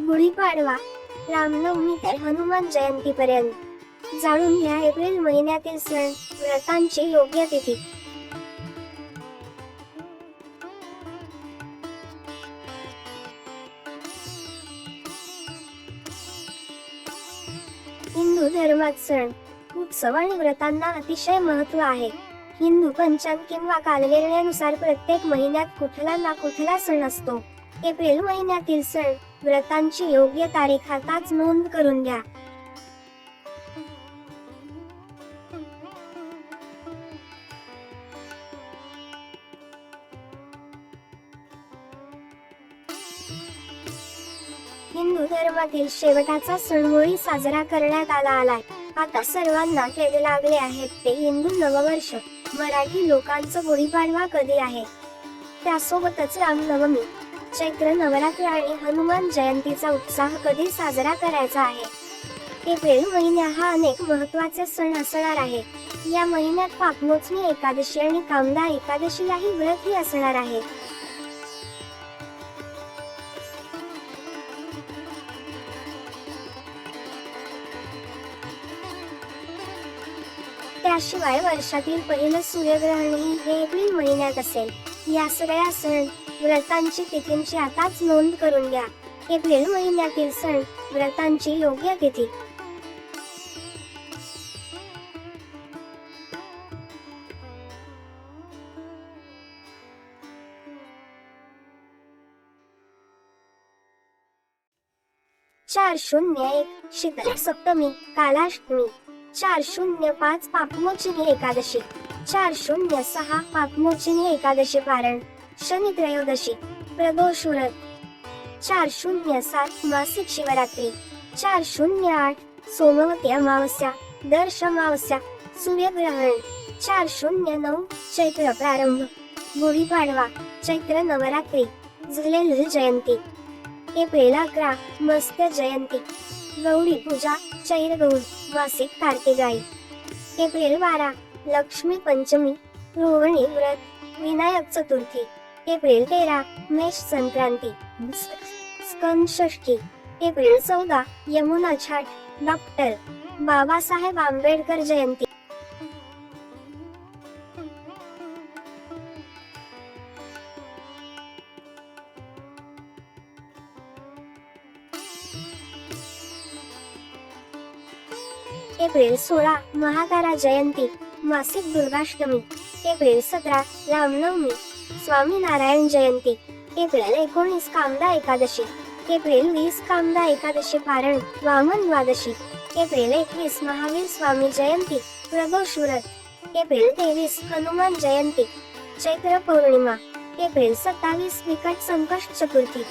गुढीपाडवा रामनवमी ते हनुमान जयंतीपर्यंत. जाणून घ्या एप्रिल महिन्यातील सण व्रतांची योग्य तिथी. हिंदू धर्मात सण उत्सव आणि व्रतांना अतिशय महत्त्व आहे. हिंदू पंचांग किंवा कालनिर्णयानुसार प्रत्येक महिन्यात कुठला ना कुठला सण असतो. एप्रिल महिन्यातील सण व्रतांची योग्य तारीख आताच नोंद करून घ्या. हिंदू धर्मातील शेवटाचा सणमोळी साजरा करण्यात आला आलाय. आता सर्वांना खेद लागले आहेत ते हिंदू नववर्ष. मराठी लोकांचं गुढीपाडवा कधी आहे? त्यासोबतच रामनवमी. चैत्र नवरात्र आणि हनुमान जयंतीचा उत्साह कधी साजरा करायचा आहे? एप्रिल महिना हा अनेक महत्त्वाचे सण असणार आहे. या महिन्यात पापमोचणी एकादशी आणि कामदा एकादशीलाही व्रत असणार आहे. त्याशिवाय वर्षातील पहिलं सूर्यग्रहणही हे एप्रिल महिन्यात असेल. या सगळ्या सण व्रतांची तिथींची आताच नोंद करून घ्या. एप्रिल महिन्यातील सण व्रतांची योग्य तिथी. चार शून्य एक शीतल सप्तमी कालाष्टमी. चार शून्य पाच पापमोचिनी एकादशी. चार शून्य सहा पापमोचिनी एकादशी पारण शनी त्रयोदशी प्रदोष व्रत चार शून्य सात मासिक शिवरात्री. चार शून्य आठ सोमवती अमावस्या दर्श अमावस्या सूर्यग्रहण. चार शून्य नऊ चैत्र प्रारंभ गुढीपाडवा चैत्र नवरात्री झुलेल जयंती. एप्रिल अकरा मस्त जयंती. गौरी पूजा चैर गौर मासिक कार्तिकाई एप्रिल बारा लक्ष्मी पंचमी रोहिणी व्रत विनायक चतुर्थी. एप्रिल तेरा मेष संक्रांती. स्कंद षष्ठी एप्रिल चौदा यमुना छाट डॉक्टर. बाबासाहेब आंबेडकर जयंती. एप्रिल सोळा महातारा जयंती मासिक दुर्गाष्टमी एप्रिल सतरा रामनवमी स्वामीनारायण जयंती एप्रिल एकोणीस कामदा एकादशी एप्रिल वीस कामदा एकादशी पारण वामन द्वादशी एप्रिल एकवीस महावीर स्वामी जयंती प्रदोष व्रत एप्रिल तेवीस हनुमान जयंती चैत्र पौर्णिमा एप्रिल सत्तावीस विकट संकष्ट चतुर्थी